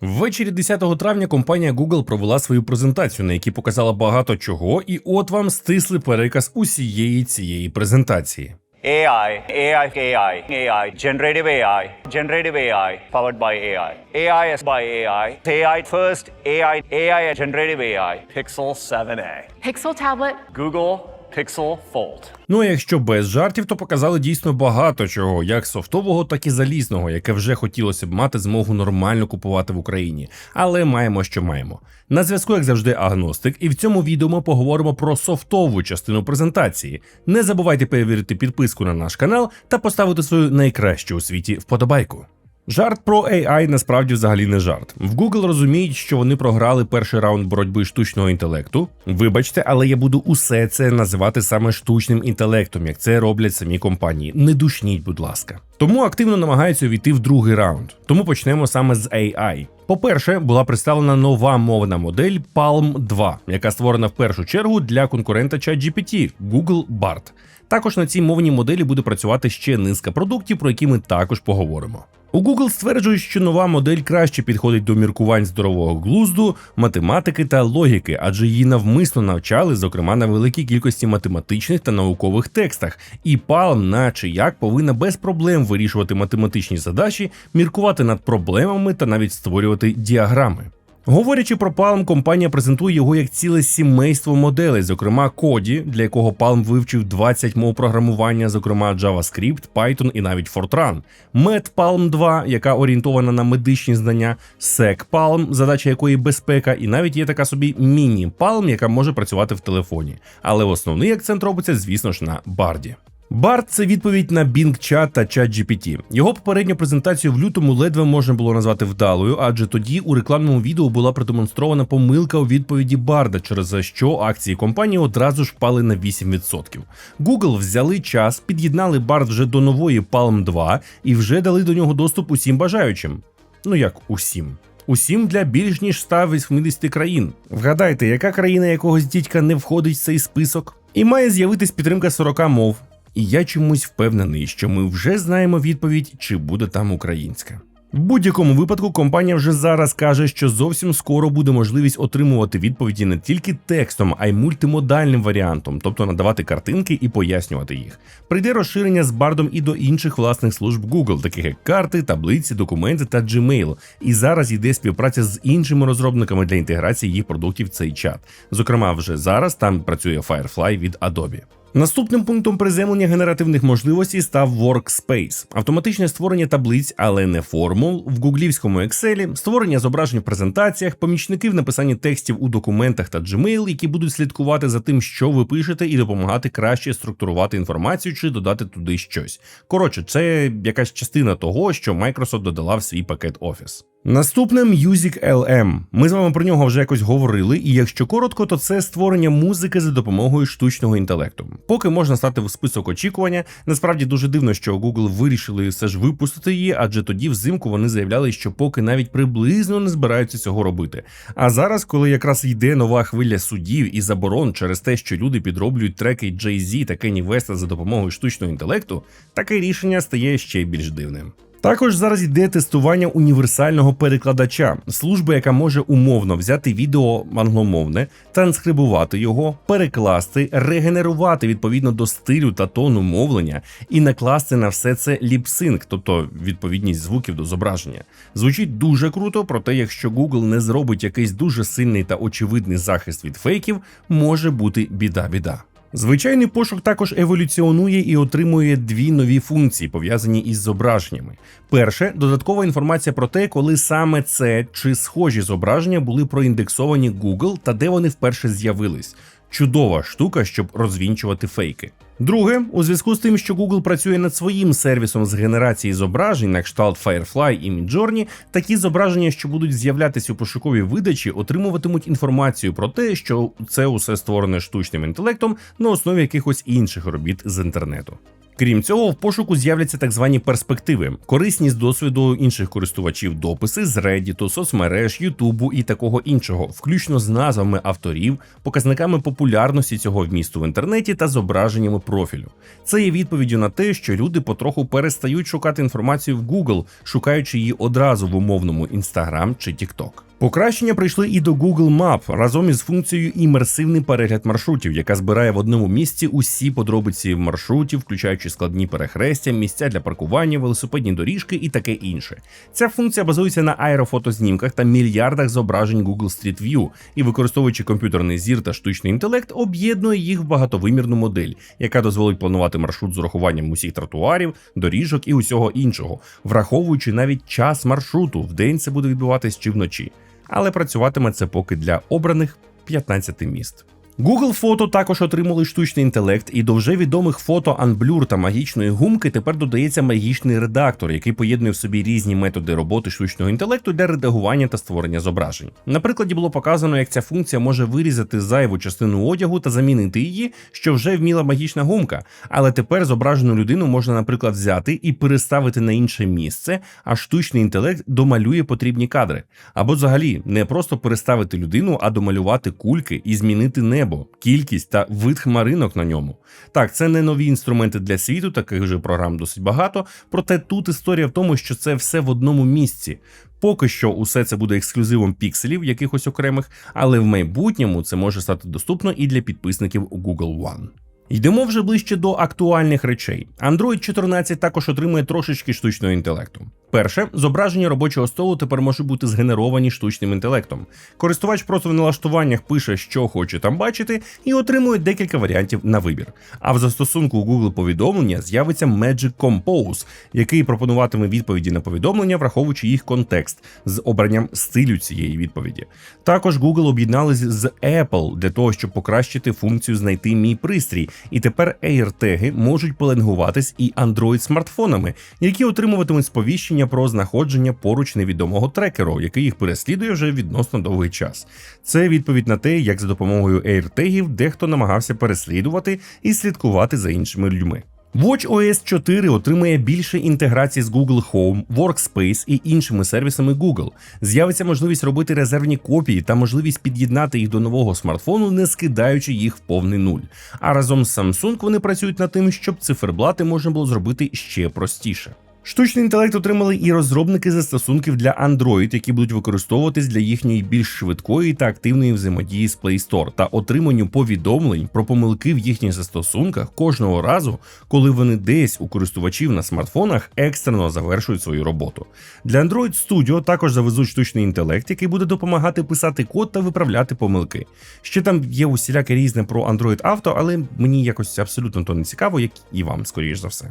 Ввечері 10 травня компанія Google провела свою презентацію, на якій показала багато чого, і от вам стислий переказ усієї цієї презентації. AI, AI, AI, AI, generative AI, generative AI, powered by AI. AI is by AI. AI first, AI, AI, generative AI. Pixel 7a. Pixel tablet, Google Pixel Fold. Ну а якщо без жартів, то показали дійсно багато чого, як софтового, так і залізного, яке вже хотілося б мати змогу нормально купувати в Україні. Але маємо, що маємо. На зв'язку, як завжди, агностик, і в цьому відео ми поговоримо про софтову частину презентації. Не забувайте перевірити підписку на наш канал та поставити свою найкращу у світі вподобайку. Жарт про AI насправді взагалі не жарт. В Google розуміють, що вони програли перший раунд боротьби штучного інтелекту. Вибачте, але я буду усе це називати саме штучним інтелектом, як це роблять самі компанії. Не душніть, будь ласка. Тому активно намагаються увійти в другий раунд. Тому почнемо саме з AI. По-перше, була представлена нова мовна модель Palm 2, яка створена в першу чергу для конкурента ChatGPT Google Bard. Також на цій мовній моделі буде працювати ще низка продуктів, про які ми також поговоримо. У Google стверджують, що нова модель краще підходить до міркувань здорового глузду, математики та логіки, адже її навмисно навчали, зокрема на великій кількості математичних та наукових текстах. І Palm, наче як, повинна без проблем вирішувати математичні задачі, міркувати над проблемами та навіть створювати діаграми. Говорячи про Palm, компанія презентує його як ціле сімейство моделей, зокрема Коді, для якого Palm вивчив 20 мов програмування, зокрема JavaScript, Python і навіть Fortran, Met Palm 2, яка орієнтована на медичні знання, Sec Palm, задача якої безпека, і навіть є така собі міні Palm, яка може працювати в телефоні. Але основний акцент робиться, звісно ж, на барді. Bard – це відповідь на Bing Chat та ChatGPT. Його попередню презентацію в лютому ледве можна було назвати вдалою, адже тоді у рекламному відео була продемонстрована помилка у відповіді Барда, через що акції компанії одразу ж впали на 8%. Google взяли час, під'єднали Bard вже до нової Palm 2 і вже дали до нього доступ усім бажаючим. Ну як усім. Усім для більш ніж 180 країн. Вгадайте, яка країна якогось дідька не входить в цей список? І має з'явитись підтримка 40 мов. І я чомусь впевнений, що ми вже знаємо відповідь, чи буде там українська. В будь-якому випадку компанія вже зараз каже, що зовсім скоро буде можливість отримувати відповіді не тільки текстом, а й мультимодальним варіантом, тобто надавати картинки і пояснювати їх. Прийде розширення з бардом і до інших власних служб Google, таких як карти, таблиці, документи та Gmail. І зараз йде співпраця з іншими розробниками для інтеграції їх продуктів в цей чат. Зокрема, вже зараз там працює Firefly від Adobe. Наступним пунктом приземлення генеративних можливостей став Workspace, автоматичне створення таблиць, але не формул в гуглівському Excel, створення зображень в презентаціях, помічники в написанні текстів у документах та Gmail, які будуть слідкувати за тим, що ви пишете, і допомагати краще структурувати інформацію чи додати туди щось. Коротше, це якась частина того, що Microsoft додала в свій пакет Office. Наступним Music LM. Ми з вами про нього вже якось говорили, і якщо коротко, то це створення музики за допомогою штучного інтелекту. Поки можна стати в список очікування, насправді дуже дивно, що Google вирішили все ж випустити її, адже тоді взимку вони заявляли, що поки навіть приблизно не збираються цього робити. А зараз, коли якраз йде нова хвиля судів і заборон через те, що люди підроблюють треки Jay-Z та Кенні Веста за допомогою штучного інтелекту, таке рішення стає ще більш дивним. Також зараз йде тестування універсального перекладача, служби, яка може умовно взяти відео англомовне, транскрибувати його, перекласти, регенерувати відповідно до стилю та тону мовлення і накласти на все це ліпсинг, тобто відповідність звуків до зображення. Звучить дуже круто, проте якщо Google не зробить якийсь дуже сильний та очевидний захист від фейків, може бути біда-біда. Звичайний пошук також еволюціонує і отримує дві нові функції, пов'язані із зображеннями. Перше додаткова інформація про те, коли саме це чи схожі зображення були проіндексовані Google та де вони вперше з'явились. Чудова штука, щоб розвінчувати фейки. Друге, у зв'язку з тим, що Google працює над своїм сервісом з генерації зображень на кшталт Firefly і Midjourney, такі зображення, що будуть з'являтися у пошуковій видачі, отримуватимуть інформацію про те, що це усе створене штучним інтелектом на основі якихось інших робіт з інтернету. Крім цього, в пошуку з'являться так звані перспективи, корисні з досвіду інших користувачів дописи з Reddit, соцмереж, Ютубу і такого іншого, включно з назвами авторів, показниками популярності цього вмісту в інтернеті та зображеннями профілю. Це є відповіддю на те, що люди потроху перестають шукати інформацію в Google, шукаючи її одразу в умовному Instagram чи TikTok. Покращення прийшли і до Google Map разом із функцією імерсивний перегляд маршрутів, яка збирає в одному місці усі подробиці маршрутів, включаючи складні перехрестя, місця для паркування, велосипедні доріжки і таке інше. Ця функція базується на аерофотознімках та мільярдах зображень Google Street View і, використовуючи комп'ютерний зір та штучний інтелект, об'єднує їх в багатовимірну модель, яка дозволить планувати маршрут з урахуванням усіх тротуарів, доріжок і усього іншого, враховуючи навіть час маршруту. В день це буде відбуватись чи вночі але працюватиме це поки для обраних 15 міст. Google фото також отримали штучний інтелект, і до вже відомих фото Unblur та магічної гумки тепер додається магічний редактор, який поєднує в собі різні методи роботи штучного інтелекту для редагування та створення зображень. На прикладі було показано, як ця функція може вирізати зайву частину одягу та замінити її, що вже вміла магічна гумка. Але тепер зображену людину можна, наприклад, взяти і переставити на інше місце, а штучний інтелект домалює потрібні кадри. Або взагалі не просто переставити людину, а домалювати кульки і змінити небо, кількість та вид хмаринок на ньому. Так, це не нові інструменти для світу, таких же програм досить багато. Проте тут історія в тому, що це все в одному місці. Поки що усе це буде ексклюзивом пікселів, якихось окремих, але в майбутньому це може стати доступно і для підписників Google One. Йдемо вже ближче до актуальних речей. Android 14 також отримує трошечки штучного інтелекту. Перше, зображення робочого столу тепер може бути згенеровані штучним інтелектом. Користувач просто в налаштуваннях пише, що хоче там бачити, і отримує декілька варіантів на вибір. А в застосунку Google повідомлення з'явиться Magic Compose, який пропонуватиме відповіді на повідомлення, враховуючи їх контекст з обранням стилю цієї відповіді. Також Google об'єдналися з Apple для того, щоб покращити функцію знайти мій пристрій, і тепер AirTag можуть пеленгуватись і Android смартфонами, які отримуватимуть сповіщення про знаходження поруч невідомого трекеру, який їх переслідує вже відносно довгий час. Це відповідь на те, як за допомогою AirTagів дехто намагався переслідувати і слідкувати за іншими людьми. WatchOS 4 отримає більше інтеграції з Google Home, Workspace і іншими сервісами Google. З'явиться можливість робити резервні копії та можливість під'єднати їх до нового смартфону, не скидаючи їх в повний нуль. А разом з Samsung вони працюють над тим, щоб циферблати можна було зробити ще простіше. Штучний інтелект отримали і розробники застосунків для Android, які будуть використовуватись для їхньої більш швидкої та активної взаємодії з Play Store та отриманню повідомлень про помилки в їхніх застосунках кожного разу, коли вони десь у користувачів на смартфонах екстрено завершують свою роботу. Для Android Studio також завезуть штучний інтелект, який буде допомагати писати код та виправляти помилки. Ще там є усіляке різне про Android Auto, але мені якось абсолютно то не цікаво, як і вам, скоріш за все.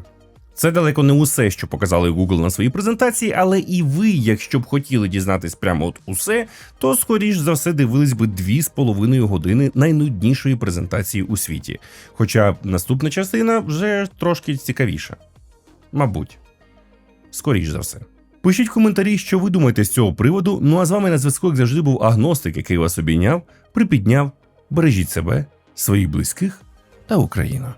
Це далеко не усе, що показали Google на своїй презентації, але і ви, якщо б хотіли дізнатись прямо от усе, то скоріш за все дивились би дві з половиною години найнуднішої презентації у світі. Хоча наступна частина вже трошки цікавіша. Мабуть, скоріш за все. Пишіть в коментарі, що ви думаєте з цього приводу. Ну а з вами на зв'язку, як завжди, був агностик, який вас обійняв, припідняв. Бережіть себе, своїх близьких та Україну.